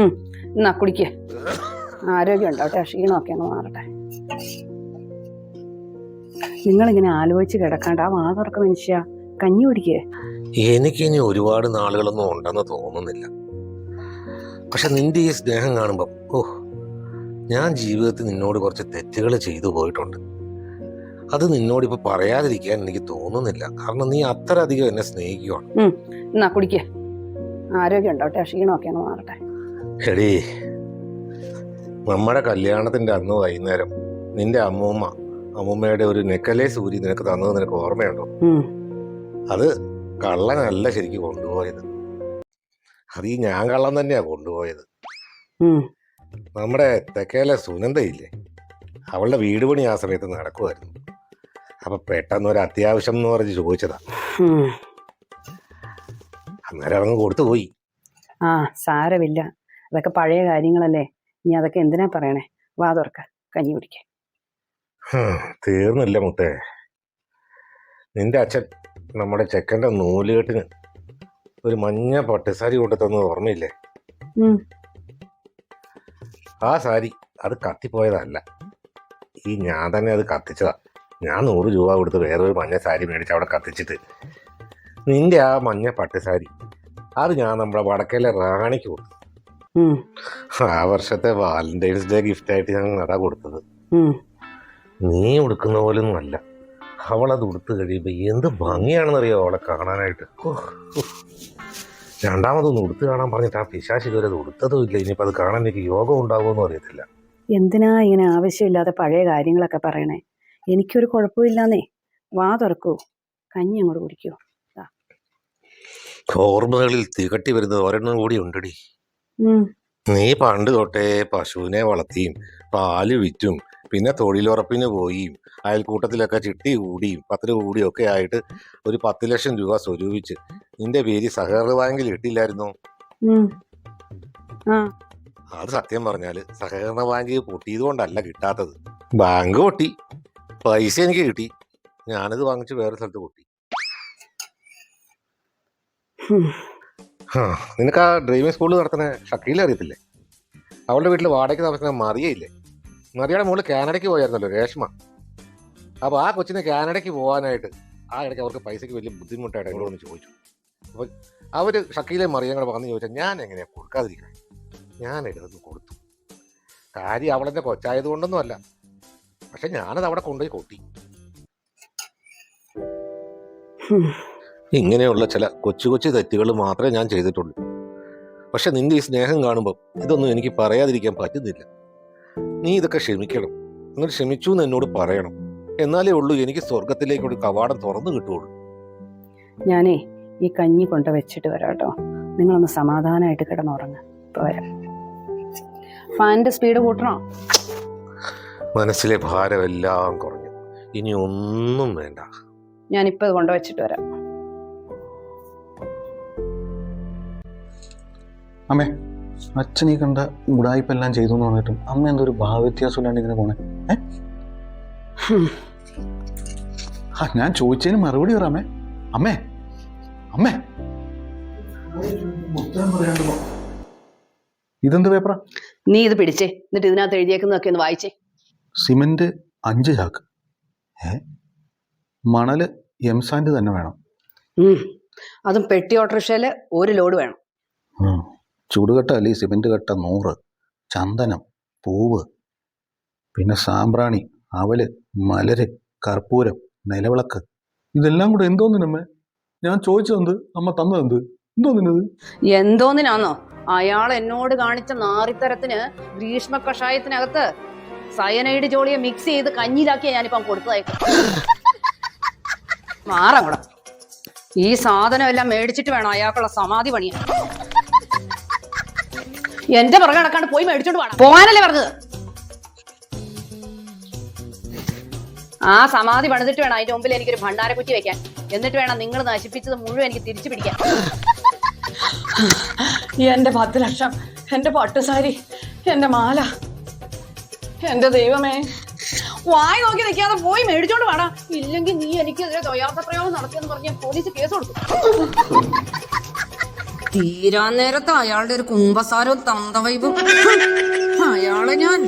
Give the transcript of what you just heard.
എന്നാ കുടിക്കുക ആരോഗ്യം ഉണ്ടാവട്ടെ ക്ഷീണമൊക്കെ അങ്ങ് മാറട്ടെ. നിങ്ങളിങ്ങനെ ആലോചിച്ച് കിടക്കാണ്ട് ആ വാതർക്ക മനുഷ്യ കഞ്ഞി കുടിക്കേ. എനിക്കിനി ഒരുപാട് നാളുകളൊന്നും ഉണ്ടെന്ന് തോന്നുന്നില്ല. പക്ഷെ നിന്റെ ഈ സ്നേഹം കാണുമ്പം ഓ ഞാൻ ജീവിതത്തിൽ നിന്നോട് കുറച്ച് തെറ്റുകൾ ചെയ്തു പോയിട്ടുണ്ട്. അത് നിന്നോട് ഇപ്പൊ പറയാതിരിക്കാൻ എനിക്ക് തോന്നുന്നില്ല. കാരണം നീ അത്ര അധികം എന്നെ സ്നേഹിക്കുവാണ്. എന്നാ കുടിക്കേ. ആരോഗ്യം ഉണ്ടാവട്ടെ ക്ഷീണമൊക്കെ അങ്ങ് മാറട്ടെ. എടീ നമ്മുടെ കല്യാണത്തിന്റെ അന്ന് വൈകുന്നേരം നിന്റെ അമ്മൂമ്മ അമ്മൂമ്മയുടെ ഒരു നെക്കലേ സൂരി നിനക്ക് തന്നത് നിനക്ക് ഓർമ്മയുണ്ടോ? അത് കള്ളനല്ല ശരിക്കും കൊണ്ടുപോയത്. അത് ഈ ഞാൻ കള്ളൻ തന്നെയാ കൊണ്ടുപോയത്. നമ്മുടെ തെക്കേലെ സുനന്ദയില്ലേ? അവളുടെ വീട് പണി ആ സമയത്ത് നടക്കുമായിരുന്നു അപ്പൊ പെട്ടെന്ന് ഒരു അത്യാവശ്യം എന്ന് പറഞ്ഞ് ചോദിച്ചതാ. അന്നേരം അങ്ങ് കൊടുത്തു പോയി ആ സാരമില്ല. അതൊക്കെ പഴയ കാര്യങ്ങളല്ലേ? ഇനി അതൊക്കെ എന്തിനാ പറയണേ? വാ തുറക്ക കഞ്ഞി കുടിക്ക. തീർന്നില്ല മുത്തേ. നിന്റെ അച്ഛൻ നമ്മുടെ ചെക്കന്റെ നൂലുകെട്ടിന് ഒരു മഞ്ഞ പട്ടുസാരി കൊണ്ടു തന്നത് ഓർമ്മയില്ലേ. ആ സാരി അത് കത്തിപ്പോയതല്ല. ഈ ഞാൻ തന്നെ അത് കത്തിച്ചതാ. ഞാൻ നൂറ് രൂപ കൊടുത്ത് വേറൊരു മഞ്ഞ സാരി മേടിച്ച് അവിടെ കത്തിച്ചിട്ട്. നിന്റെ ആ മഞ്ഞ പട്ടുസാരി അത് ഞാൻ നമ്മുടെ വടക്കയിലെ റാണിക്ക് കൊടുത്തു. ആ വർഷത്തെ വാലന്റൈൻസ് ഡേ ഗിഫ്റ്റ് ആയിട്ട് ഞാൻ അതാ കൊടുത്തത്. നീ ഉടുക്കുന്ന പോലൊന്നും അല്ല അവളത് ഉടുത്ത് കഴിയുമ്പോൾ എന്ത് ഭംഗിയാണെന്നറിയോ അവളെ കാണാനായിട്ട്. രണ്ടാമതൊന്ന് ഉടുത്ത് കാണാൻ പറഞ്ഞിട്ട് ആ പിശാശി ഇതുവരെ അത് ഉടുത്തതും ഇല്ല. ഇനിയിപ്പോൾ അത് കാണാൻ എനിക്ക് യോഗം ഉണ്ടാകുമെന്നും അറിയത്തില്ല. എന്തിനാ ഇങ്ങനെ ആവശ്യമില്ലാതെ പഴയ കാര്യങ്ങളൊക്കെ പറയണേ? എനിക്കൊരു കുഴപ്പമില്ലാന്നേ. വാ തുറക്കൂ. കഞ്ഞി അങ്ങോട്ട് കുടിക്കൂ. ഓർമ്മകളിൽ തികട്ടി വരുന്നത് ഒരെണ്ണം കൂടി ഉണ്ടടി. നീ പണ്ട് തൊട്ടേ പശുവിനെ വളർത്തിയും പാൽ വിറ്റും പിന്നെ തൊഴിലുറപ്പിന് പോയിയും അയൽക്കൂട്ടത്തിലൊക്കെ ചിട്ടി കൂടിയും പത്ത് രൂപ കൂടിയും ഒക്കെ ആയിട്ട് ഒരു പത്ത് ലക്ഷം രൂപ സ്വരൂപിച്ച് നിന്റെ പേര് സഹകരണ ബാങ്കിൽ ഇട്ടില്ലായിരുന്നു? അത് സത്യം പറഞ്ഞാൽ സഹകരണ ബാങ്ക് പൊട്ടിയത് കൊണ്ടല്ല കിട്ടാത്തത്. ബാങ്ക് പൊട്ടി. പൈസ എനിക്ക് കിട്ടി. ഞാനത് വാങ്ങിച്ച് വേറെ സ്ഥലത്ത് പൊട്ടി. നിനക്ക് ആ ഡ്രൈവിംഗ് സ്കൂളിൽ നടത്തുന്ന ഷക്കീലെ അറിയത്തില്ലേ? അവളുടെ വീട്ടിൽ വാടകയ്ക്ക് താമസിക്കുന്ന മറിയയില്ലേ മറിയയുടെ മുകളിൽ കാനഡയ്ക്ക് പോയായിരുന്നല്ലോ രേഷ്മ. അപ്പോൾ ആ കൊച്ചിനെ കാനഡയ്ക്ക് പോകാനായിട്ട് ആ ഇടയ്ക്ക് അവർക്ക് പൈസയ്ക്ക് വലിയ ബുദ്ധിമുട്ടായിട്ട് എന്നോട് ഒന്ന് ചോദിച്ചു. അപ്പോൾ അവർ ഷക്കീലെ മറിയം കൂടെ വന്ന് ചോദിച്ചാൽ ഞാൻ എങ്ങനെയാണ് ഞാൻ എടുത്തൊന്ന് കൊടുത്തു. കാര്യം അവളെന്നെ കൊച്ചായത് കൊണ്ടൊന്നും അല്ല. പക്ഷെ ഞാനത് അവിടെ കൊണ്ടുപോയി കൊട്ടി. ഇങ്ങനെയുള്ള ചില കൊച്ചു കൊച്ചു തെറ്റുകൾ മാത്രമേ ഞാൻ ചെയ്തിട്ടുള്ളൂ. പക്ഷെ നിന്റെ ഈ സ്നേഹം കാണുമ്പോൾ ഇതൊന്നും എനിക്ക് പറയാതിരിക്കാൻ പറ്റുന്നില്ല. നീ ഇതൊക്കെ ക്ഷമിക്കണം. എന്നിട്ട് ക്ഷമിച്ചു എന്ന് എന്നോട് പറയണം. എന്നാലേ ഉള്ളൂ എനിക്ക് സ്വർഗത്തിലേക്ക് ഒരു കവാടം തുറന്നു കിട്ടുള്ളൂ ഞാനേ ഈ കഞ്ഞി കൊണ്ട് വെച്ചിട്ട് വരാം കേട്ടോ നിങ്ങളൊന്ന് സമാധാനമായിട്ട് കിടന്നുറങ്ങ. വരാം. ഫാനിന്റെ സ്പീഡ് കൂട്ടണോ? മനസ്സിലെ ഭാരമെല്ലാം കുറഞ്ഞു. ഇനി ഒന്നും വേണ്ട. ഞാനിപ്പോൾ ഇത് കൊണ്ടുവച്ചിട്ട് വരാം. അമ്മേ അച്ഛൻ ഈ കണ്ട എല്ലാം ചെയ്തു എന്ന് പറഞ്ഞിട്ടും അമ്മ എന്തൊരു ഭാവവ്യത്യാസം ഇല്ലാണ്ട് ഇങ്ങനെ പോണേ? ഏ? ആ ഞാൻ ചോദിച്ചതിന് മറുപടി പറ അമ്മേ. അമ്മേ അമ്മേ. ഇതെന്ത് പേപ്പറാ നീ ഇത് പിടിച്ചേ. എന്നിട്ട് ഇതിനകത്ത് എഴുതിയേക്കുന്നതൊക്കെ ഒന്ന് വായിച്ചേ. സിമെന്റ് അഞ്ച് ചാക്ക്. ഏ? മണൽ എംസാൻഡ് തന്നെ വേണം. ഉം. അതും പെട്ടി ഓട്ടോറിക്ഷയിൽ ഒരു ലോഡ് വേണം. ഉം. ചുടുകട്ട അല്ലെങ്കിൽ സിമെന്റ് കട്ട നൂറ്. ചന്ദനം പൂവ് പിന്നെ സാമ്പ്രാണി അവൽ മലര് കർപ്പൂരം നിലവിളക്ക്. ഇതെല്ലാം കൂടെ എന്തോന്നിനമ്മേ ഞാൻ ചോദിച്ചതെന്ത്? അമ്മ തന്നതെന്ത്? എന്തോന്നിനത് എന്തോന്നിനാന്നോ? അയാൾ എന്നോട് കാണിച്ച നാറിത്തരത്തിന് ഗ്രീഷ്മ കഷായത്തിനകത്ത് സയനൈഡ് ജോളിയെ മിക്സ് ചെയ്ത് കഞ്ഞിയിലാക്കിയ ഞാനിപ്പം കൊടുത്തതായിട്ട് മാറങ്ങൂടെ. ഈ സാധനം എല്ലാം മേടിച്ചിട്ട് വേണം അയാൾക്കുള്ള സമാധി പണിയാൻ. എന്റെ പുറകെ നടക്കാണ്ട് പോയി മേടിച്ചോണ്ട് വേണം പോകാനല്ലേ പറഞ്ഞത്? ആ സമാധി പണിതിട്ട് വേണം അതിന്റെ മുമ്പിൽ എനിക്കൊരു ഭണ്ഡാരക്കുറ്റി വെക്കാൻ. എന്നിട്ട് വേണം നിങ്ങൾ നശിപ്പിച്ചത് മുഴുവൻ എനിക്ക് തിരിച്ചു പിടിക്കാൻ. എന്റെ പത്ത് ലക്ഷം എന്റെ പട്ടുസാരി എന്റെ മാല എന്റെ ദൈവമേ. വായി നോക്കി നിൽക്കാതെ പോയി മേടിച്ചോണ്ട് വേണം ഇല്ലെങ്കിൽ നീ എനിക്കെതിരെ തൊയാത്ത പ്രയോഗം നടത്തിയെന്ന് പറഞ്ഞ പോലീസ് കേസ് കൊടുക്കും തീരാൻ നേരത്ത് അയാളുടെ ഒരു കുംഭസാരവും തന്തവൈബും അയാളെ ഞാൻ.